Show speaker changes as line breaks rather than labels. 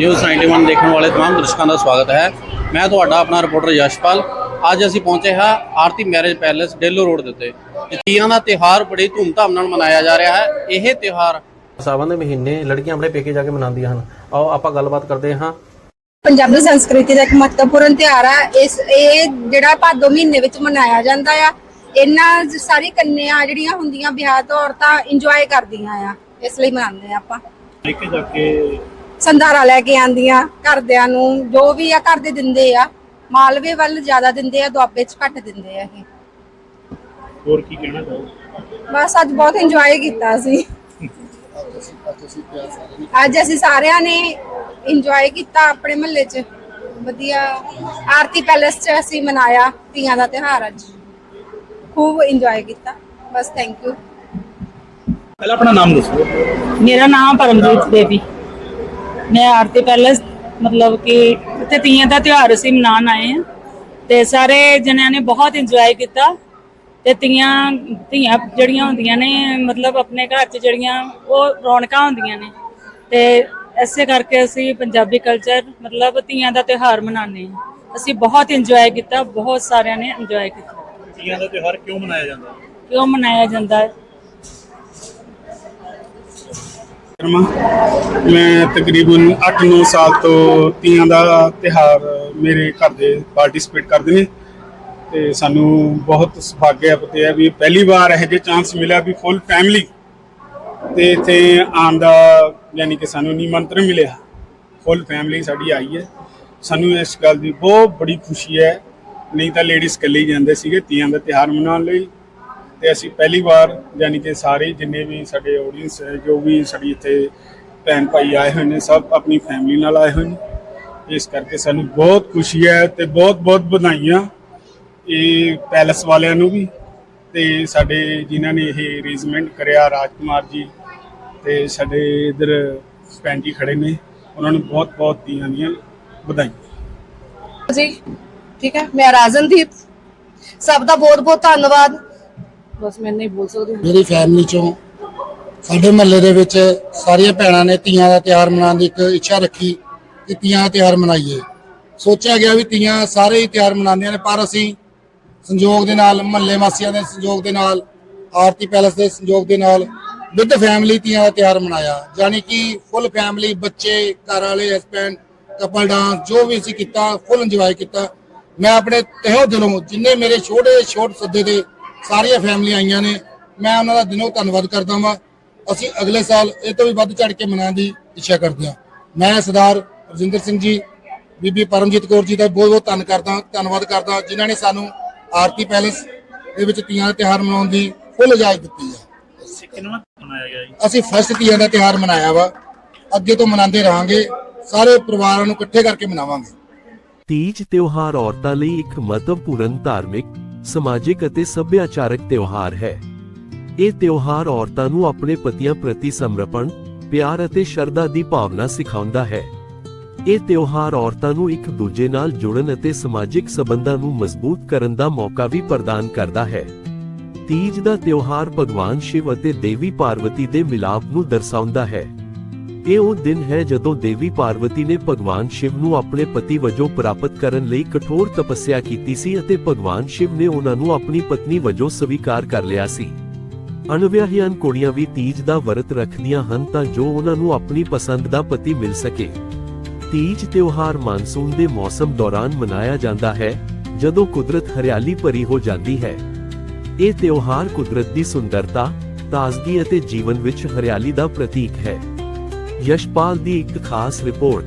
News 91 ਦੇਖਣ ਵਾਲੇ ਤਮਾਮ ਦਰਸ਼ਕਾਂ ਦਾ ਸਵਾਗਤ ਹੈ। ਮੈਂ ਤੁਹਾਡਾ ਆਪਣਾ ਰਿਪੋਰਟਰ ਯਸ਼ਪਾਲ। ਅੱਜ ਅਸੀਂ ਪਹੁੰਚੇ ਹਾਂ Aarti marriage palace Delo road ਦੇ ਉੱਤੇ। ਤੀਆਂ ਦਾ ਤਿਉਹਾਰ ਬੜੀ ਧੂਮਧਾਮ ਨਾਲ ਮਨਾਇਆ ਜਾ ਰਿਹਾ ਹੈ। ਇਹ ਤਿਉਹਾਰ
ਸਾਵਨ ਦੇ ਮਹੀਨੇ ਲੜਕੀਆਂ ਆਪਣੇ ਪੇਕੇ ਜਾ ਕੇ ਮਨਾਉਂਦੀਆਂ ਹਨ। ਆਓ ਆਪਾਂ ਗੱਲਬਾਤ ਕਰਦੇ ਹਾਂ।
ਪੰਜਾਬੀ ਸੰਸਕ੍ਰਿਤੀ ਦਾ ਇੱਕ ਮਹੱਤਵਪੂਰਨ ਤਿਉਹਾਰ ਹੈ ਇਸ ਇਹ ਜਿਹੜਾ ਭਾਦੋ ਮਹੀਨੇ ਵਿੱਚ ਮਨਾਇਆ ਜਾਂਦਾ ਆ। ਇਹਨਾਂ ਸਾਰੀ ਕੰਨਿਆ ਜਿਹੜੀਆਂ ਹੁੰਦੀਆਂ ਵਿਆਹ ਤੋਂ ਔਰਤਾਂ ਇੰਜੋਏ ਕਰਦੀਆਂ ਆ। ਇਸ ਲਈ ਮਨਾਉਂਦੇ ਆ ਆਪਾਂ।
ਲੈ ਕੇ ਜਾ ਕੇ
ਸੰਧਾਰਾ ਲੈ ਕੇ ਆਂਦੀਆਂ ਘਰਦਿਆਂ ਨੂੰ ਜੋ ਵੀ ਆ ਘਰ ਦੇ ਦਿੰਦੇ ਆ ਮਾਲਵੇ ਵੱਲ ਜ਼ਿਆਦਾ ਦਿੰਦੇ ਆ ਦੁਆਬੇ 'ਚ ਘੱਟ ਦਿੰਦੇ ਆ ਇਹ।
ਹੋਰ ਕੀ ਕਹਿਣਾ ਚਾਹੋ
ਬਸ ਅੱਜ ਬਹੁਤ ਇੰਜੋਏ ਕੀਤਾ ਸੀ। ਅੱਜ ਅਸੀਂ ਸਾਰਿਆਂ ਨੇ ਇੰਜੋਏ ਕੀਤਾ ਆਪਣੇ ਮਹੱਲੇ 'ਚ। ਵਧੀਆ ਆਰਤੀ ਪੈਲੇਸ 'ਚ ਅਸੀਂ ਮਨਾਇਆ ਤੀਆਂ ਦਾ ਤਿਉਹਾਰ ਅੱਜ। ਖੂਬ ਇੰਜੋਏ ਕੀਤਾ। ਬਸ ਥੈਂਕ ਯੂ
ਪਹਿਲਾਂ ਆਪਣਾ ਨਾਮ ਦੱਸੋ।
ਮੇਰਾ ਨਾਮ ਪਰਮਜੀਤ ਦੇਵੀ। ਮੈਂ ਆਰਤੀ ਪੈਲੇਸ ਮਤਲਬ ਕਿ ਇੱਥੇ ਤੀਆਂ ਦਾ ਤਿਉਹਾਰ ਅਸੀਂ ਮਨਾਉਣ ਆਏ ਹਾਂ ਤੇ ਸਾਰੇ ਜਣਿਆਂ ਨੇ ਬਹੁਤ ਇੰਜੋਏ ਕੀਤਾ ਤੇ ਤੀਆਂ ਧੀਆਂ ਜਿਹੜੀਆਂ ਹੁੰਦੀਆਂ ਨੇ ਮਤਲਬ ਆਪਣੇ ਘਰ 'ਚ ਜਿਹੜੀਆਂ ਉਹ ਰੌਣਕਾਂ ਹੁੰਦੀਆਂ ਨੇ ਤੇ ਐਸੇ ਕਰਕੇ ਅਸੀਂ ਪੰਜਾਬੀ ਕਲਚਰ ਮਤਲਬ ਤੀਆਂ ਦਾ ਤਿਉਹਾਰ ਮਨਾਉਂਦੇ ਹਾਂ। ਅਸੀਂ ਬਹੁਤ ਇੰਜੋਏ ਕੀਤਾ ਬਹੁਤ ਸਾਰਿਆਂ ਨੇ ਇੰਜੋਏ ਕੀਤਾ।
ਤੀਆਂ ਦਾ ਤਿਉਹਾਰ ਕਿਉਂ ਮਨਾਇਆ ਜਾਂਦਾ?
ਕਿਉਂ ਮਨਾਇਆ ਜਾਂਦਾ ਹੈ
ਸ਼ਰਮਾ ਮੈਂ ਤਕਰੀਬਨ 8-9 ਸਾਲ ਤੋਂ ਤੀਆਂ ਦਾ ਤਿਹਾਰ ਮੇਰੇ ਘਰ ਦੇ ਪਾਰਟਿਸਿਪੇਟ ਕਰਦੇ ਨੇ। ਤੇ ਸਾਨੂੰ ਬਹੁਤ ਸੁਭਾਗਿਆ ਪਤੇ ਹੈ ਵੀ ਪਹਿਲੀ ਵਾਰ ਇਹ ਜੇ ਚਾਂਸ ਮਿਲਿਆ ਵੀ ਫੁੱਲ ਫੈਮਿਲੀ ਤੇ ਇੱਥੇ ਆਉਣ ਦਾ ਯਾਨੀ ਕਿ ਸਾਨੂੰ ਨਿਮੰਤਰਣ ਮਿਲਿਆ। ਫੁੱਲ ਫੈਮਿਲੀ ਸਾਡੀ ਆਈ ਹੈ। ਸਾਨੂੰ ਇਸ ਗੱਲ ਦੀ ਬਹੁਤ ਬੜੀ ਖੁਸ਼ੀ ਹੈ। ਨਹੀਂ ਤਾਂ ਲੇਡੀਜ਼ ਇਕੱਲੇ ਹੀ ਜਾਂਦੇ ਸੀਗੇ ਤੀਆਂ ਦਾ ਤਿਹਾਰ ਮਨਾਉਣ ਲਈ। ਤੇ ਅਸੀਂ ਪਹਿਲੀ ਵਾਰ ਯਾਨੀ ਕਿ ਸਾਰੇ ਜਿੰਨੇ ਵੀ ਸਾਡੇ ਆਡੀਅנס ਹੈ, ਜੋ ਵੀ ਸਾਡੀ ਇੱਥੇ ਭੈਣ ਭਾਈ ਆਏ ਹੋਏ ਨੇ, ਸਭ ਆਪਣੀ ਫੈਮਿਲੀ ਨਾਲ ਆਏ ਹੋਏ ਨੇ। ਇਸ ਕਰਕੇ ਸਾਨੂੰ ਬਹੁਤ ਖੁਸ਼ੀ ਹੈ ਤੇ ਬਹੁਤ ਬਹੁਤ ਵਧਾਈਆਂ ਇਹ ਪੈਲਸ ਵਾਲਿਆਂ ਨੂੰ ਵੀ ਤੇ ਸਾਡੇ ਜਿਨ੍ਹਾਂ ਨੇ ਇਹ ਅਰੇਂਜਮੈਂਟ ਕਰਿਆ ਰਾਜਕੁਮਾਰ ਜੀ ਤੇ ਸਾਡੇ ਇਧਰ ਭੈਣ ਜੀ ਖੜੇ ਨੇ, ਉਹਨਾਂ ਨੂੰ ਬਹੁਤ ਬਹੁਤ ਦੀਆਂ ਦੀਆਂ ਵਧਾਈਆਂ।
ਜੀ, ਠੀਕ ਹੈ, ਮੈਂ ਰਾਜਨਦੀਪ। ਸਭ ਦਾ ਬਹੁਤ ਬਹੁਤ ਧੰਨਵਾਦ। ਬਸ ਮੈਂ ਨਹੀਂ ਬੋਲ ਸਕਦੀ
ਮੇਰੀ ਫੈਮਿਲੀ ਚੋਂ ਸਾਡੇ ਮਹੱਲੇ ਦੇ ਵਿੱਚ ਸਾਰੀਆਂ ਭੈਣਾਂ ਨੇ ਤੀਆਂ ਦਾ ਤਿਉਹਾਰ ਮਨਾਉਣ ਦੀ ਇੱਕ ਇੱਛਾ ਰੱਖੀ ਕਿ ਤੀਆਂ ਦਾ ਤਿਉਹਾਰ ਮਨਾਈਏ। ਸੋਚਿਆ ਗਿਆ ਵੀ ਤੀਆਂ ਸਾਰੇ ਹੀ ਤਿਉਹਾਰ ਮਨਾਉਂਦੀਆਂ ਨੇ, ਪਰ ਅਸੀਂ ਸੰਯੋਗ ਦੇ ਨਾਲ, ਮਹੱਲੇ ਵਾਸੀਆਂ ਦੇ ਸੰਯੋਗ ਦੇ ਨਾਲ, ਆਰਤੀ ਪੈਲਸ ਦੇ ਸੰਯੋਗ ਦੇ ਨਾਲ ਵਿਦ ਫੈਮਿਲੀ ਤੀਆਂ ਦਾ ਤਿਉਹਾਰ ਮਨਾਇਆ। ਯਾਨੀ ਕਿ ਫੁੱਲ ਫੈਮਿਲੀ ਬੱਚੇ, ਘਰ ਵਾਲੇ ਹਸਬੈਂਡ ਕਪਲ ਡਾਂਸ ਜੋ ਵੀ ਅਸੀਂ ਕੀਤਾ ਫੁੱਲ ਇੰਜੋਏ ਕੀਤਾ। ਮੈਂ ਆਪਣੇ ਤਹਿਓ ਦਿਲੋਂ ਜਿੰਨੇ ਮੇਰੇ ਛੋਟੇ ਛੋਟ ਸੱਦੇ ਦੇ ਸਾਰੀਆਂ ਫੈਮਲੀਆਂ ਆਈਆਂ ਨੇ। ਮੈਂ ਉਹਨਾਂ ਦਾ ਦਿਲੋਂ ਧੰਨਵਾਦ ਕਰਦਾ ਹਾਂ ਅਸੀਂ ਅਗਲੇ ਸਾਲ ਇਹ ਤੋਂ ਵੀ ਵੱਧ ਚੜ ਕੇ ਮਨਾਉਣ ਦੀ ਇੱਛਾ ਕਰਦੇ ਹਾਂ। ਮੈਂ ਸਰਦਾਰ ਰਜਿੰਦਰ ਸਿੰਘ ਜੀ ਬੀਬੀ ਪਰਮਜੀਤ ਕੌਰ ਜੀ ਦਾ ਬਹੁਤ ਬਹੁਤ ਧੰਨ ਕਰਦਾ ਧੰਨਵਾਦ ਕਰਦਾ ਜਿਨ੍ਹਾਂ ਨੇ ਸਾਨੂੰ ਆਰਤੀ ਪੈਲੇਸ ਦੇ ਵਿੱਚ ਤੀਆਂ ਦਾ ਤਿਉਹਾਰ ਮਨਾਉਣ ਦੀ ਫੁੱਲ ਇਜਾਜ਼ਤ ਦਿੱਤੀ ਹੈ। ਅਸੀਂ ਫਸਟ ਤੀਆਂ ਦਾ ਤਿਉਹਾਰ ਮਨਾਇਆ ਵਾ। ਅੱਗੇ ਤੋਂ ਮਨਾਉਂਦੇ ਰਹਾਂਗੇ। ਸਾਰੇ ਪਰਿਵਾਰਾਂ ਨੂੰ ਇਕੱਠੇ ਕਰਕੇ ਮਨਾਵਾਂਗੇ।
ਤੀਜ ਤਿਉਹਾਰ ਔਰਤਾਂ ਲਈ ਇੱਕ ਮਹੱਤਵਪੂਰਨ ਧਾਰਮਿਕ, ਸਮਾਜਿਕ ਅਤੇ ਸੱਭਿਆਚਾਰਕ ਤਿਉਹਾਰ ਹੈ। ਇਹ ਤਿਉਹਾਰ ਔਰਤਾਂ ਨੂੰ ਆਪਣੇ ਪਤੀਆਂ ਪ੍ਰਤੀ ਸਮਰਪਣ, ਪਿਆਰ ਅਤੇ ਸ਼ਰਧਾ ਦੀ ਭਾਵਨਾ ਸਿਖਾਉਂਦਾ ਹੈ। ਇਹ ਤਿਉਹਾਰ ਔਰਤਾਂ ਨੂੰ ਇੱਕ ਦੂਜੇ ਨਾਲ ਜੁੜਨ ਅਤੇ ਸਮਾਜਿਕ ਸਬੰਧਾਂ ਨੂੰ ਮਜ਼ਬੂਤ ਕਰਨ ਦਾ ਮੌਕਾ ਵੀ ਪ੍ਰਦਾਨ ਕਰਦਾ ਹੈ। ਤੀਜ ਦਾ ਤਿਉਹਾਰ ਭਗਵਾਨ ਸ਼ਿਵ ਅਤੇ ਦੇਵੀ ਪਾਰਵਤੀ ਦੇ ਮਿਲਾਪ ਨੂੰ ਦਰਸਾਉਂਦਾ ਹੈ। ਇਹ ਉਹ ਦਿਨ ਹੈ ਜਦੋਂ ਦੇਵੀ ਪਾਰਵਤੀ ਨੇ ਭਗਵਾਨ ਸ਼ਿਵ ਨੂੰ ਆਪਣੇ ਪਤੀ ਵਜੋਂ ਪ੍ਰਾਪਤ ਕਰਨ ਲਈ ਕਠੋਰ ਤਪੱਸਿਆ ਕੀਤੀ ਸੀ ਅਤੇ ਭਗਵਾਨ ਸ਼ਿਵ ਨੇ ਉਹਨਾਂ ਨੂੰ ਆਪਣੀ ਪਤਨੀ ਵਜੋਂ ਸਵੀਕਾਰ ਕਰ ਲਿਆ ਸੀ। ਅਣਵਿਆਹੀਆਂ ਕੁੜੀਆਂ ਵੀ ਤੀਜ ਦਾ ਵਰਤ ਰੱਖਦੀਆਂ ਹਨ ਤਾਂ ਜੋ ਉਹਨਾਂ ਨੂੰ ਆਪਣੀ ਪਸੰਦ ਦਾ ਪਤੀ ਮਿਲ ਸਕੇ। ਤੀਜ ਤਿਉਹਾਰ ਮਾਨਸੂਨ ਦੇ ਮੌਸਮ ਦੌਰਾਨ ਮਨਾਇਆ ਜਾਂਦਾ ਹੈ, ਜਦੋਂ ਕੁਦਰਤ ਹਰਿਆਲੀ ਭਰੀ ਹੋ ਜਾਂਦੀ ਹੈ। ਇਹ ਤਿਉਹਾਰ ਕੁਦਰਤ ਦੀ ਸੁੰਦਰਤਾ, ਤਾਜ਼ਗੀ ਅਤੇ ਜੀਵਨ ਵਿੱਚ ਹਰਿਆਲੀ ਦਾ ਪ੍ਰਤੀਕ ਹੈ। ਯਸ਼ਪਾਲ ਦੀ ਇੱਕ ਖਾਸ ਰਿਪੋਰਟ।